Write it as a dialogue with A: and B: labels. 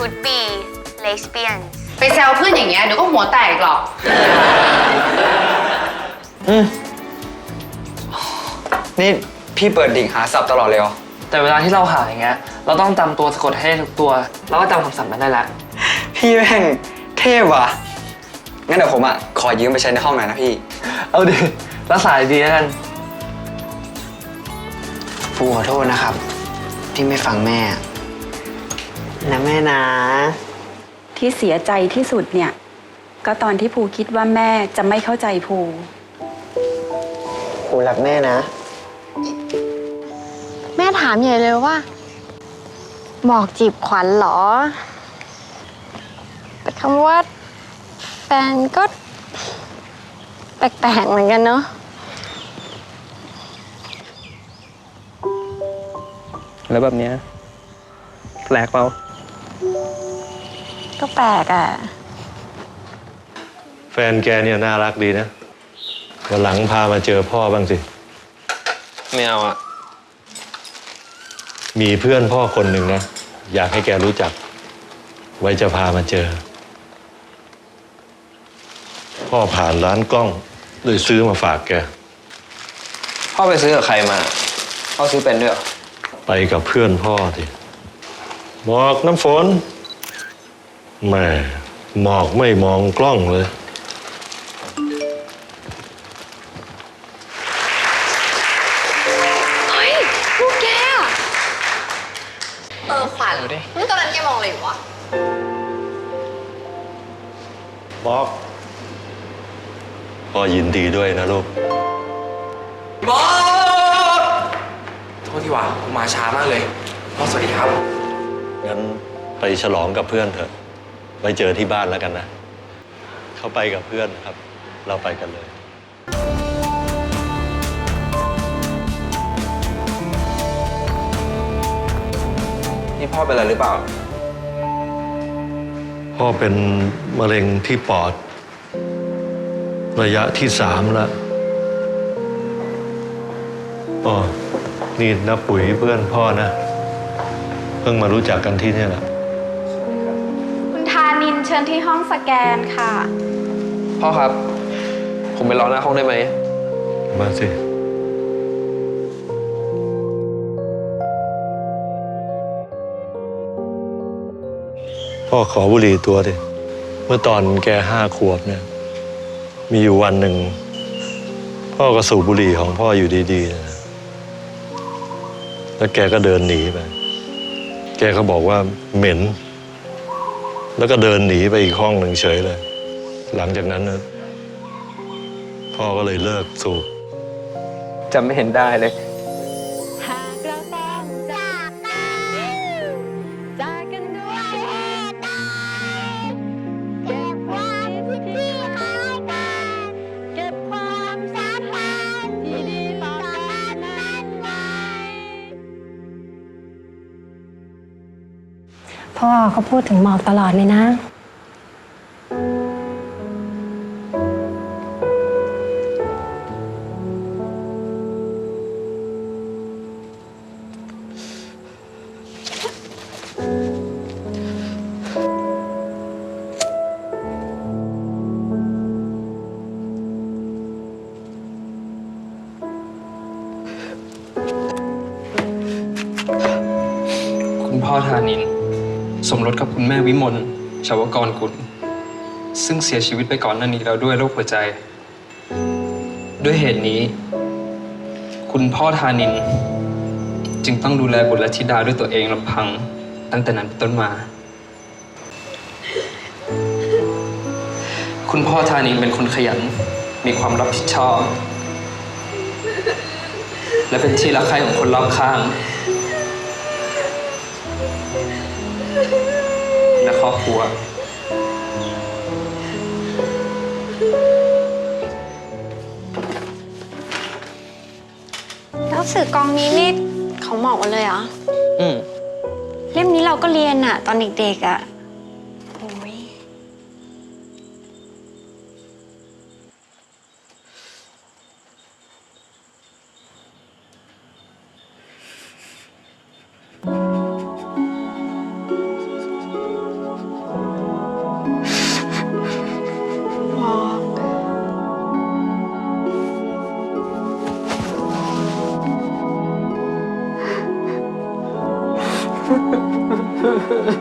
A: could be lesbians
B: ไปแซวเพื่อนอย่างเงี้ยเดี๋ยวก็หัวแตกหรอก
C: นี่พี่เปิดดิ่งหาศัพท์ตลอดเลยเหรอ
D: แต่เวลาที่เราหาอย่างเงี้ย เราต้องจำตัวสะกดให้ได้ทุกตัวแล้วก็จำคำศัพท์นั้นได้แล้ว
C: พี่แม่งเทพว่ะ งั้นเดี๋ยวผมอะ ขอยืมไปใช้ในห้องหน่อยนะพี่
D: เอาดิรักษาดีๆแล้วกัน
E: ปูขอโทษนะครับที่ไม่ฟังแม่ นะแม่นะ
F: ที่เสียใจที่สุดเนี่ย ก็ตอนที่ภูคิดว่าแม่จะไม่เข้าใจภู
E: ปูรักแม่นะ
G: แม่ถามใหญ่เลยว่าบอกจีบขวัญเหรอ แต่คำว่าแฟนก็ แปลกๆเหมือนกันเนาะ
D: แล้วแบบเนี้ยแปลกเปล่า
G: ก็แปลกอะ
H: แฟนแกเนี่ยน่ารักดีนะ วันหลังพามาเจอพ่อบ้างสิ
D: ไม่เอาอะ
H: มีเพื่อนพ่อคนหนึ่งนะ อยากให้แกรู้จัก ไว้จะพามาเจอ พ่อผ่านร้านกล้องเลยซื้อมาฝากแก
C: พ่อไปซื้อกับใครมา พ่อซื้อเป็นด้วยเหรอ
H: ไปกับเพื่อนพ่อสิบอกน้ำฝน แหม่หมอกไม่มองกล้องเลย
G: เฮ้ยลูกแกอะเออขวัญตอนนั้นแกมองอะไรอยู่วะ
H: บอกพ่อยินดีด้วยนะลูก
D: โทษที่ว่าผมมาช้ามากเลยพ่อสวัสดีครับ
H: งั้นไปฉลองกับเพื่อนเถอะ ไว้เจอที่บ้านแล้วกันนะ เขาไปกับเพื่อนนะครับ เราไปกันเลย
C: นี่พ่อเป็นอะไรหรือเปล่า
H: พ่อเป็นมะเร็งที่ปอด ระยะที่สามแล้วอ๋อนี่นับปุ๋ยเพื่อนพ่อนะ เพิ่งมารู้จักกันที่เนี่ยแหละ
F: คุณธา นินเชิญที่ห้องสแกนค่ะ
D: พ่อครับ ผมไปรอหน้าห้องได้ไหม
H: มาสิ พ่อขอบุหรี่ตัวดิ เมื่อตอนแกห้าขวบเนี่ย มีอยู่วันหนึ่ง พ่อก็สูบบุหรี่ของพ่ออยู่ดีๆนะแล้วแกก็เดินหนีไป แกก็บอกว่าเหม็น แล้วก็เดินหนีไปอีกห้องหนึ่งเฉยเลย หลังจากนั้นนะพ่อก็เลยเลิกสูบ
D: จำไม่เห็นได้เลย
G: พ่อ
I: เขาพูดถึงหมอกตลอดเลยนะ
D: คุณพ่อธานิน สมรสกับคุณแม่วิมลชาวกรกุลซึ่งเสียชีวิตไปก่อนหน้านี้แล้วด้วยโรคหัวใจ ด้วยเหตุนี้ คุณพ่อธานิน จึงต้องดูแลบุตรและธิดาด้วยตัวเองลำพัง ตั้งแต่นั้นเป็นต้นมา คุณพ่อธานินเป็นคนขยัน มีความรับผิดชอบ และเป็นที่รักใคร่ของคนรอบข้าง และครอบครัว
G: แล้วสื่อกองนี้นี่เขาเหมาะหมดเลยเหรอ
D: อืม
G: เล่มนี้เราก็เรียนอะตอนเด็กๆอะ Ha ha ha ha!